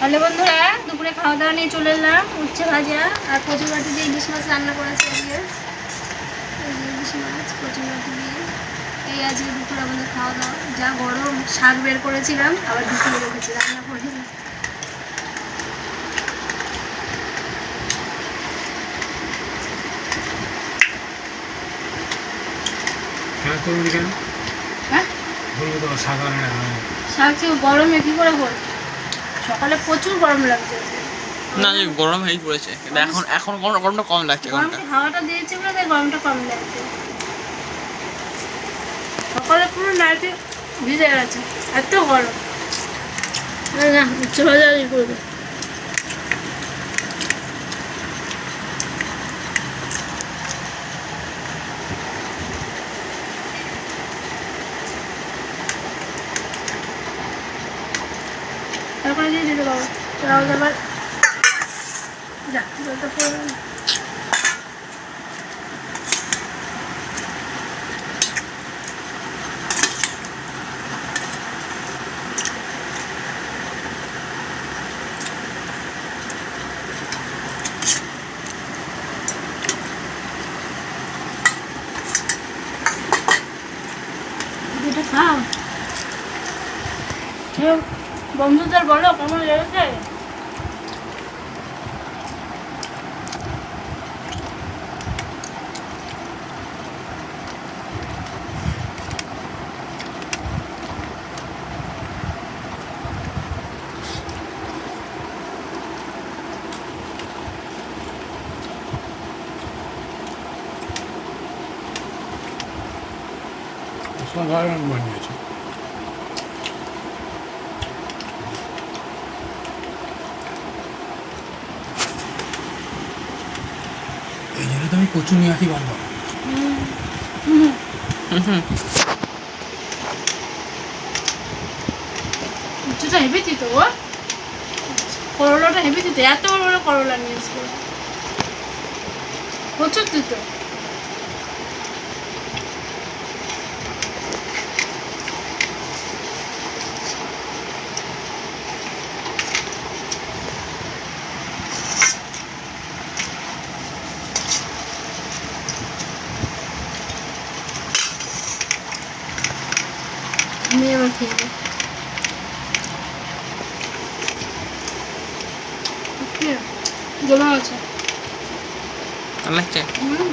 Hello বন্ধুরা দুপুরে খাওয়া দাওয়া নিয়ে চলে এলাম উচ্ছে ভাজা আর কচুর বাটি দিয়ে ইলিশ মাছ রান্না করেছি আজকে। ইলিশ মাছ কচুর বাটি দিয়ে। এই আজকে দুপুরে আমাদের খাওয়া দাওয়া যা গরম শাক বের করেছিলাম আবার ঢুকিয়ে রেখেছি রান্না করে হ্যাঁ হ্যাঁ? শাক গরমে কী করে বল সকালে প্রচুর গরম লাগছে। না যে গরম হয়েই পড়েছে। কিন্তু এখন এখন গরম- গরমটা কম লাগছে গরমটা হাওয়াটা দিয়েছে বলে তাই গরমটা কম লাগছে। সকালে পুরো নাইটে ভিজে গেছে এত গরম। না না উচ্চ দিয়ে দিল বাবা তাহলে আবার যা জলটা পড়ে গেল। এটা খাও কেউ বন্ধুদের বলো কেমন লেগেছে সাধারণ বানিয়েছে এই জন্য তো আমি প্রচুর নিয়ে আসি বারবার উচ্চটা হেভি দিত ও করলাটা হেভি দিত এত বড় বড় করলা নিয়ে এসলো প্রচুর দিত কি? জমা আছে লাগছে হুম